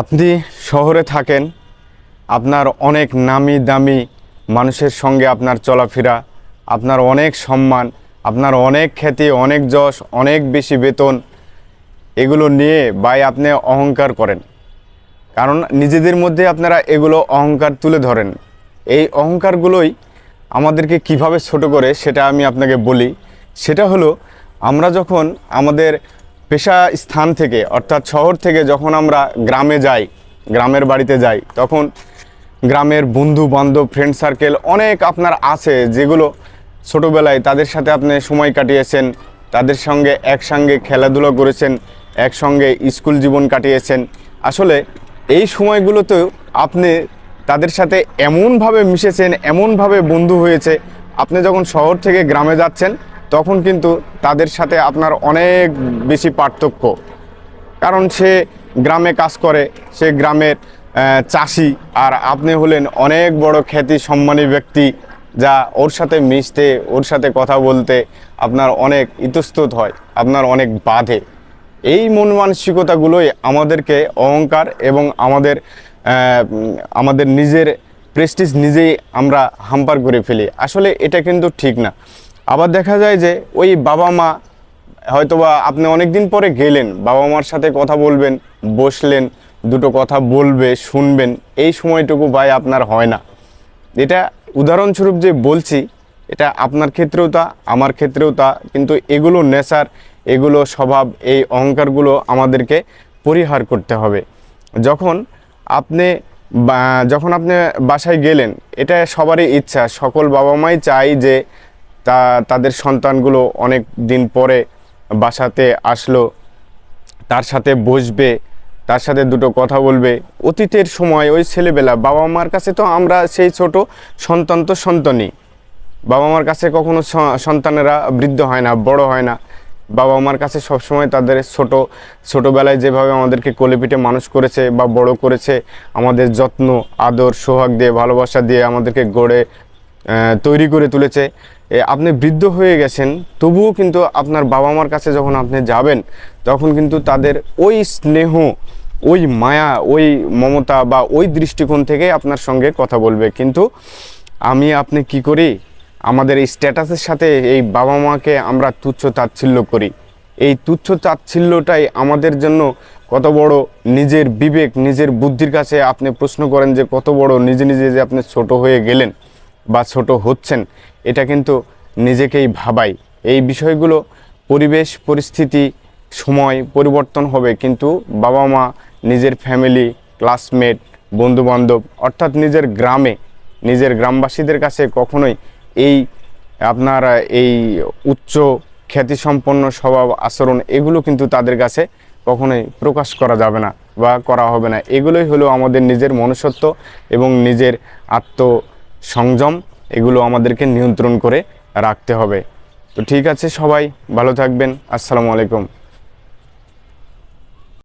আপনি শহরে থাকেন, আপনার অনেক নামি দামি মানুষের সঙ্গে আপনার চলাফেরা, আপনার অনেক সম্মান, আপনার অনেক খ্যাতি, অনেক যশ, অনেক বেশি বেতন, এগুলো নিয়ে ভাই আপনি অহংকার করেন। কারণ নিজেদের মধ্যে আপনারা এগুলো অহংকার তুলে ধরেন। এই অহংকারগুলোই আমাদেরকে কীভাবে ছোট করে সেটা আমি আপনাকে বলি। সেটা হলো, আমরা যখন আমাদের পেশা স্থান থেকে, অর্থাৎ শহর থেকে যখন আমরা গ্রামে যাই, গ্রামের বাড়িতে যাই, তখন গ্রামের বন্ধু, বান্ধব ফ্রেন্ড সার্কেল অনেক আপনার আছে যেগুলো ছোটোবেলায় তাদের সাথে আপনি সময় কাটিয়েছেন, তাদের সঙ্গে একসঙ্গে খেলাধুলো করেছেন, একসঙ্গে স্কুল জীবন কাটিয়েছেন। আসলে এই সময়গুলোতেও আপনি তাদের সাথে এমনভাবে মিশেছেন, এমনভাবে বন্ধু হয়েছে। আপনি যখন শহর থেকে গ্রামে যাচ্ছেন তখন কিন্তু তাদের সাথে আপনার অনেক বেশি পার্থক্য। কারণ সে গ্রামে কাজ করে, সে গ্রামের চাষি, আর আপনি হলেন অনেক বড় খ্যাতি সম্মানী ব্যক্তি যা ওর সাথে মিশতে, ওর সাথে কথা বলতে আপনার অনেক ইতস্তত হয়, আপনার অনেক বাধে। এই মন মানসিকতাগুলোই আমাদেরকে অহংকার এবং আমাদের আমাদের নিজের প্রেস্টিজ নিজেই আমরা হাম্পার করে ফেলি। আসলে এটা কিন্তু ঠিক না। আবার দেখা যায় যে ওই বাবা মা, হয়তোবা আপনি অনেক দিন পরে গেলেন, বাবা মার সাথে কথা বলবেন, বসলেন, দুটো কথা বলবে, শুনবেন, এই সময়টুকু ভাই আপনার হয় না। এটা উদাহরণস্বরূপ যে বলছি, এটা আপনার ক্ষেত্রেও তা, আমার ক্ষেত্রেও তা, কিন্তু এগুলো নেশার, এগুলো স্বভাব, এই অহংকারগুলো আমাদেরকে পরিহার করতে হবে। যখন আপনি যখন আপনি বাসায় গেলেন, এটা সবারই ইচ্ছা, সকল বাবা মাই চাই যে তা, তাদের সন্তানগুলো অনেক দিন পরে বাসাতে আসলো, তার সাথে বসবে, তার সাথে দুটো কথা বলবে। অতীতের সময় ওই ছেলেবেলা বাবা মার কাছে তো আমরা সেই ছোট সন্তান তো সন্তানই। বাবা মার কাছে কখনো সন্তানেরা বৃদ্ধ হয় না, বড় হয় না। বাবা মার কাছে সবসময় তাদের ছোট, ছোটোবেলায় যেভাবে আমাদেরকে কোলে পিঠে মানুষ করেছে বা বড় করেছে, আমাদের যত্ন, আদর, সোহাগ দিয়ে, ভালোবাসা দিয়ে আমাদেরকে গড়ে তৈরি করে তুলেছে। আপনি বৃদ্ধ হয়ে গেছেন, তবুও কিন্তু আপনার বাবা মার কাছে যখন আপনি যাবেন, তখন কিন্তু তাদের ওই স্নেহ, ওই মায়া, ওই মমতা বা ওই দৃষ্টিকোণ থেকে আপনার সঙ্গে কথা বলবে। কিন্তু আমি, আপনি কি করি? আমাদের এই স্ট্যাটাসের সাথে এই বাবা মাকে আমরা তুচ্ছ তাচ্ছিল্য করি। এই তুচ্ছ তাচ্ছিল্যটাই আমাদের জন্য কত বড় নিজের বিবেক, নিজের বুদ্ধির কাছে আপনি প্রশ্ন করেন যে কত বড় নিজে নিজে যে আপনি ছোট হয়ে গেলেন বা ছোট হচ্ছেন এটা কিন্তু নিজেকেই ভাবাই এই বিষয়গুলো পরিবেশ, পরিস্থিতি, সময় পরিবর্তন হবে, কিন্তু বাবা মা নিজের ফ্যামিলি ক্লাসমেট বন্ধুবান্ধব, অর্থাৎ নিজের গ্রামে, নিজের গ্রামবাসীদের কাছে কখনোই এই আপনার এই উচ্চ খ্যাতিসম্পন্ন স্বভাব, আচরণ এগুলো কিন্তু তাদের কাছে কখনোই প্রকাশ করা যাবে না বা করা হবে না। এগুলোই হলো আমাদের নিজের মনুষ্যত্ব এবং নিজের আত্মসংযম। এগুলো আমাদেরকে নিয়ন্ত্রণ করে রাখতে হবে। তো ঠিক আছে সবাই ভালো থাকবেন। আসসালামু আলাইকুম।